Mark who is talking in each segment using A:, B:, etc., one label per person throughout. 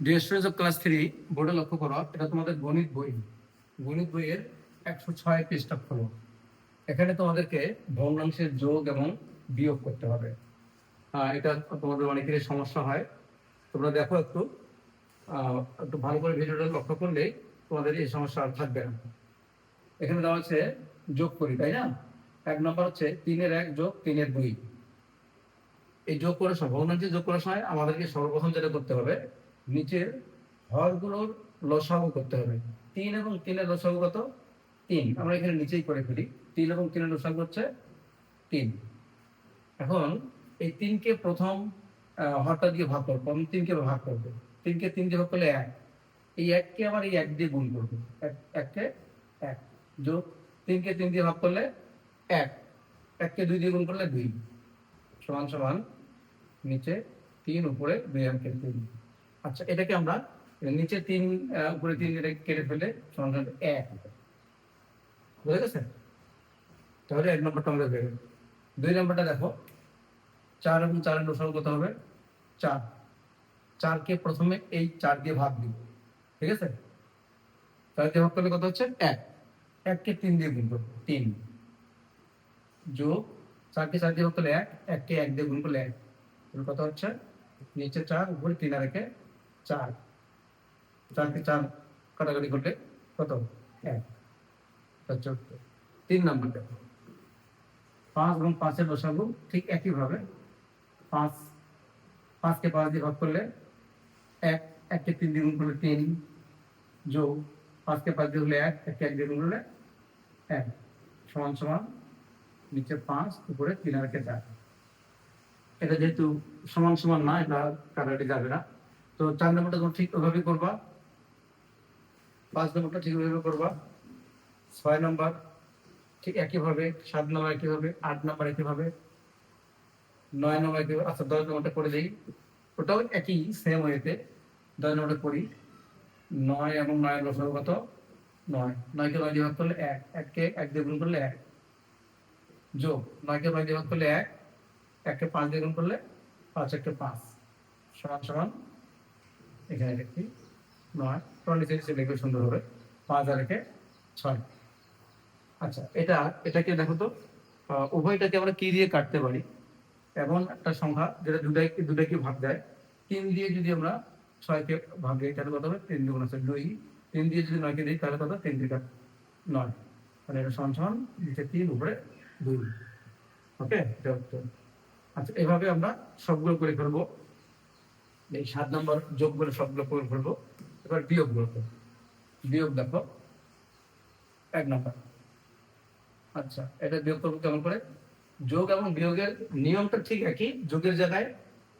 A: Dear students of class three বোর্ডে লক্ষ্য করো, এটা তোমাদের গণিত বই। গণিত বইয়ের একশো ছয় পৃষ্ঠা খোলো। এখানে তোমাদেরকে ভগ্নাংশের যোগ এবং বিয়োগ করতে হবে। এটা তোমাদের অনেকেরই সমস্যা হয়। তোমরা দেখো একটু। একটু ভালো করে ভিডিওটা লক্ষ্য করলে তোমাদের এই সমস্যা আর থাকবে না। এখানে দেওয়া আছে যোগ করি, তাই না? এক নম্বর হচ্ছে তিনের এক যোগ তিনের দুই। এই যোগ করার সময় ভগ্নাংশে যোগ করার সময় আমাদেরকে সর্বপ্রথম যেটা করতে হবে নিচের হরগুলোর লসাগু করতে হবে। তিন এবং তিনের লসাগু কত? তিন। আমরা এখানে নিচেই করে ফেলি। তিন এবং তিনের লসাগু হচ্ছে তিন। এখন এই তিনকে প্রথম হরটা দিয়ে ভাগ করব। প্রথম তিনকে ভাগ করব। তিনকে তিন দিয়ে ভাগ করলে এক। এই এককে আবার এই এক দিয়ে গুণ করব। এক, এককে এক। যোগ তিনকে তিন দিয়ে ভাগ করলে এক। এককে দুই দিয়ে গুণ করলে দুই। সমান সমান নিচে তিন, উপরে দুই অঙ্কের তিন। আচ্ছা এটাকে আমরা নিচে তিন উপরে তিন এটা কেটে ফেলে সমান এক বুঝে গেছে? তাহলে এক নম্বরটা আমরা বেরো দুই নম্বরটা দেখো, চার এবং চারের লসাগু কত হবে? চার। চারকে প্রথমে এই চার দিয়ে ভাগ দিব, ঠিক আছে? চার দিয়ে ভাগ করলে কত হচ্ছে? এক। এককে তিন দিয়ে গুণ করব, তিন। যোগ, চারকে চার দিয়ে ভাগ করলে এক, এককে এক দিয়ে গুণ করলে এক। কত হচ্ছে? নিচে চার, উপরে তিন আর একে চার। চারকে চার কাটাকাটি করলে কত? এক। চোদ্দ। তিন নম্বর দেখো। পাঁচ এবং পাঁচের লসাগু ঠিক একইভাবে। পাঁচ। পাঁচকে পাঁচ দিয়ে ভাগ করলে এক। এককে তিন দিয়ে গুণ করলে তিন। যোগ। পাঁচকে পাঁচ দিয়ে হলে এক। এককে এক দিয়ে গুণ করলে এক। সমান সমান নিচে পাঁচ, উপরে তিন আর একে চার। এটা যেহেতু সমান সমান না, এটা কাটাকাটি যাবে না। তো চার নম্বরটা তুমি ঠিক ওইভাবে করবা। পাঁচ নম্বরটা ঠিক ওইভাবে করবা। ছয় নম্বর ঠিক একইভাবে, সাত নম্বর একইভাবে, আট নম্বর একইভাবে, নয় নম্বর একইভাবে আচ্ছা দশ নম্বরটা করে দিই। ওটাও একই সেম ওয়েতে। দশ নম্বরটা করি। নয় এবং নয় লসাগু কত? নয়। নয়কে নয় দিয়ে ভাগ করলে এক। এককে এক দিয়ে গুণ করলে এক। যোগ। নয়কে নয় দিয়ে ভাগ করলে এক। এককে পাঁচ দিয়ে গুণ করলে পাঁচ একটা পাঁচ। সমান সমান এখানে লিখি নয়। তোমার নিচে নিচে লিখবে সুন্দর হবে। পাঁচ আর একে ছয়। আচ্ছা এটা, এটাকে দেখো তো উভয়টাকে আমরা কি দিয়ে কাটতে পারি? এমন একটা সংখ্যা যেটা দুটাই দুটাকে ভাগ দেয়? তিন দিয়ে যদি আমরা ছয়কে ভাগ দিই, তাহলে কত হবে? তিন দুগুণ আছে দুই। তিন দিয়ে যদি নয়কে দিই, তাহলে কত? তিন দিয়ে কাট নয়। মানে এটা সমান নিচে তিন, উপরে দুই। ওকে? আচ্ছা এভাবে আমরা সবগুলো করে ফেলব এই সাত নম্বর যোগ যোগগুলো সবগুলো করে করব। এবার বিয়োগ করব বিয়োগ দেখো, এক নম্বর। আচ্ছা এটা বিয়োগ করব কেমন করে? যোগ এবং বিয়োগের নিয়মটা ঠিক একই, যোগের জায়গায়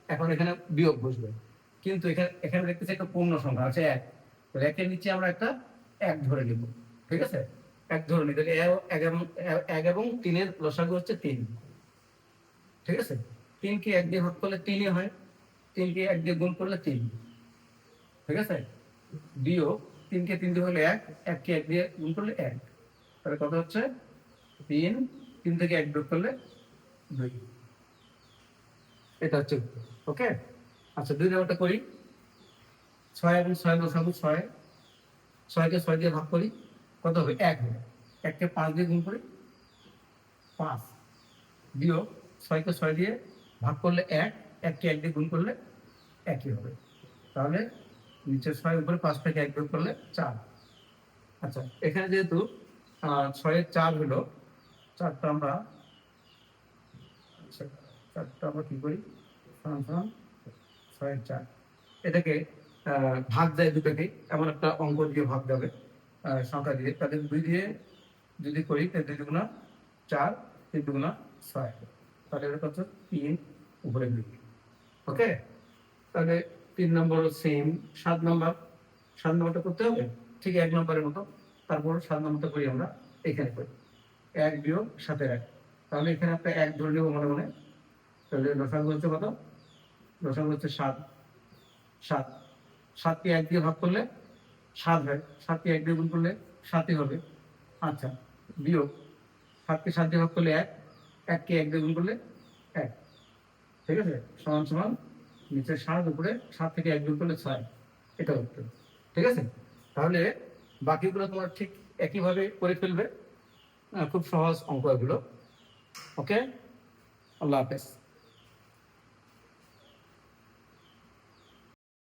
A: এখন এখানে বিয়োগ বসবে। কিন্তু এখানে এখানে দেখতেছি একটা পূর্ণ সংখ্যা আছে এক। একের নিচে আমরা একটা এক ধরে নিব, ঠিক আছে? এক ধরে নিই এক এবং এক এবং তিনের লসাগু হচ্ছে তিন। ঠিক আছে? তিনকে এক দিয়ে ভাগ করলে তিনই হয়। তিনকে এক দিয়ে গুণ করলে তিন। ঠিক আছে? বিয়োগ তিনকে তিন দিয়ে হলে এক, এককে এক দিয়ে গুণ করলে এক। তাহলে কত হচ্ছে? তিন তিন থেকে এক বিয়োগ করলে দুই। এটা হচ্ছে ওকে? আচ্ছা দুই নম্বরটা করি। ছয় এবং ছয় বসাবো, ছয়। ছয়কে ছয় দিয়ে ভাগ করি, কত হবে? এক হবে। এককে পাঁচ দিয়ে গুণ করি, পাঁচ। বিয়োগ ছয়কে ছয় দিয়ে ভাগ করলে এক এককে এক দিয়ে গুণ করলে একই হবে। তাহলে নিচে ছয় উপরে পাঁচ থেকে এক বিয়োগ করলে চার। আচ্ছা এখানে যেহেতু ছয়ের চার হলো চারটা আমরা আচ্ছা, চারটা আমরা কি করি? ছয়ের চার। এটাকে ভাগ দেয় দুটাকে এমন একটা অঙ্ক দিয়ে ভাগ দেবে আহ, সংখ্যা দিয়ে। তাদের দুই দিয়ে যদি করি তাহলে দুই দুগুণা চার তিন দুগুণা ছয়। তাহলে এটা কত? তিন উপরে দুই ওকে তাহলে তিন নম্বর সেম সাত নম্বর সাত নম্বরটা করতে হবে, ঠিক এক নম্বরের মতো। তারপর সাত নম্বরটা করি আমরা, এখানে করি। এক বিয়োগ সাতের এক। তাহলে এখানে একটা এক ধরে নেব মনে মনে। তাহলে লসাগু হচ্ছে কত? লসাগু হচ্ছে সাত। সাত। সাতটি এক দিয়ে ভাগ করলে সাত হয়। সাতটি এক দিয়ে গুণ করলে সাতই হবে। আচ্ছা বিয়োগ। সাতকে সাত দিয়ে ভাগ করলে এক। এককে এক দিয়ে গুণ করলে এক। ঠিক আছে? সমান সমান নিচে সাত, উপরে সাত থেকে এক বিয়োগ করলে ছয়। এটা উত্তর। ঠিক আছে? তাহলে বাকিগুলো তোমার ঠিক একইভাবে করে ফেলবে। খুব সহজ অঙ্ক এগুলো ওকে আল্লাহ হাফেজ।